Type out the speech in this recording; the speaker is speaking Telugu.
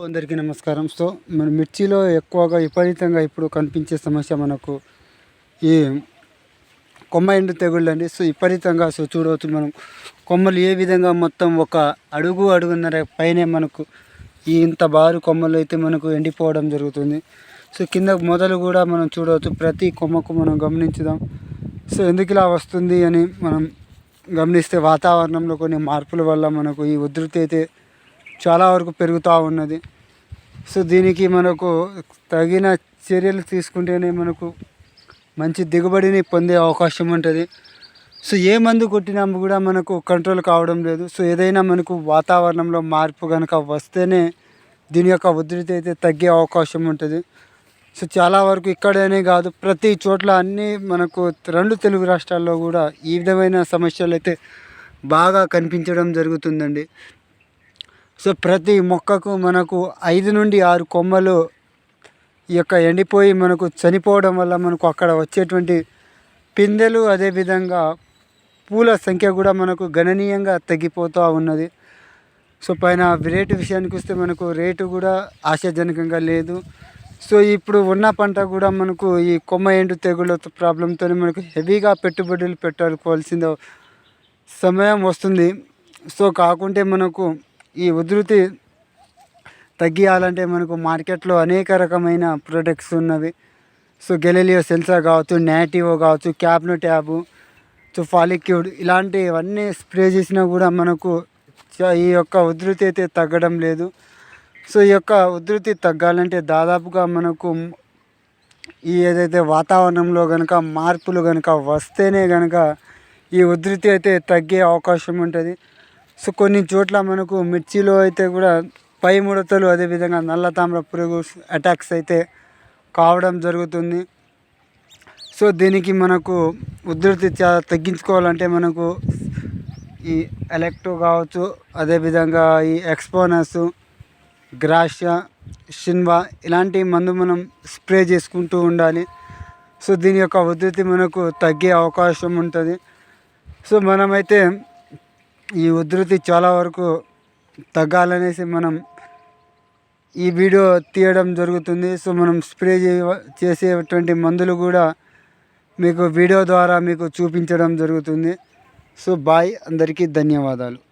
అందరికీ నమస్కారం. సో మన మిర్చిలో ఎక్కువగా విపరీతంగా ఇప్పుడు కనిపించే సమస్య మనకు ఈ కొమ్మ ఎండు తెగుళ్ళు అండి. సో విపరీతంగా సో చూడవచ్చు మనం కొమ్మలు ఏ విధంగా మొత్తం ఒక అడుగు అడుగున్నర పైనే మనకు ఈ ఇంత బారు కొమ్మలు అయితే మనకు ఎండిపోవడం జరుగుతుంది. సో కింద మొదలు కూడా మనం చూడవచ్చు. ప్రతి కొమ్మకు మనం గమనించుదాం. సో ఎందుకు ఇలా వస్తుంది అని మనం గమనిస్తే వాతావరణంలో కొన్ని మార్పుల వల్ల మనకు ఈ ఉధృతి అయితే చాలా వరకు పెరుగుతూ ఉన్నది. సో దీనికి మనకు తగిన చర్యలు తీసుకుంటేనే మనకు మంచి దిగుబడిని పొందే అవకాశం ఉంటుంది. సో ఏ మందు కొట్టినా కూడా మనకు కంట్రోల్ కావడం లేదు. సో ఏదైనా మనకు వాతావరణంలో మార్పు కనుక వస్తేనే దీని యొక్క ఉధృతి అయితే తగ్గే అవకాశం ఉంటుంది. సో చాలా వరకు ఇక్కడనే కాదు ప్రతి చోట్ల అన్నీ మనకు రెండు తెలుగు రాష్ట్రాల్లో కూడా ఈ విధమైన సమస్యలు అయితే బాగా కనిపించడం జరుగుతుందండి. సో ప్రతి మొక్కకు మనకు ఐదు నుండి ఆరు కొమ్మలు ఈ యొక్క ఎండిపోయి మనకు చనిపోవడం వల్ల మనకు అక్కడ వచ్చేటువంటి పిందెలు అదేవిధంగా పూల సంఖ్య కూడా మనకు గణనీయంగా తగ్గిపోతూ ఉన్నది. సో పైన రేటు విషయానికి వస్తే మనకు రేటు కూడా ఆశాజనకంగా లేదు. సో ఇప్పుడు ఉన్న పంట కూడా మనకు ఈ కొమ్మ ఎండు తెగుళ్ళ ప్రాబ్లంతో మనకు హెవీగా పెట్టుబడులు పెట్టుకోవాల్సిన సమయం వస్తుంది. సో కాకుంటే మనకు ఈ ఉధృతి తగ్గియాలంటే మనకు మార్కెట్లో అనేక రకమైన ప్రొడక్ట్స్ ఉన్నవి. సో గెలీలియో సెన్సార్ కావచ్చు నాటివో కావచ్చు క్యాప్నో ట్యాబు సో ఫాలిక్యూడ్ ఇలాంటివన్నీ స్ప్రే చేసినా కూడా మనకు ఈ యొక్క ఉధృతి అయితే తగ్గడం లేదు. సో ఈ యొక్క ఉధృతి తగ్గాలంటే దాదాపుగా మనకు ఈ ఏదైతే వాతావరణంలో కనుక మార్పులు కనుక వస్తేనే కనుక ఈ ఉధృతి అయితే తగ్గే అవకాశం ఉంటుంది. సో కొన్ని చోట్ల మనకు మిర్చిలో అయితే కూడా పై ముడతలు అదేవిధంగా నల్ల తామ్ర పురుగు అటాక్స్ అయితే కావడం జరుగుతుంది. సో దీనికి మనకు ఉధృతి చాలా తగ్గించుకోవాలంటే మనకు ఈ ఎలక్ట్రో కావచ్చు అదేవిధంగా ఈ ఎక్స్పోనస్ గ్రాషియా షిన్వా ఇలాంటి మందు మనం స్ప్రే చేసుకుంటూ ఉండాలి. సో దీని యొక్క ఉధృతి మనకు తగ్గే అవకాశం ఉంటుంది. సో మనమైతే ఈ ఉధృతి చాలా వరకు తగ్గాలనేసి మనం ఈ వీడియో తీయడం జరుగుతుంది. సో మనం స్ప్రే చేయ చేసేటువంటి మందులు కూడా మీకు వీడియో ద్వారా మీకు చూపించడం జరుగుతుంది. సో బాయ్ అందరికీ ధన్యవాదాలు.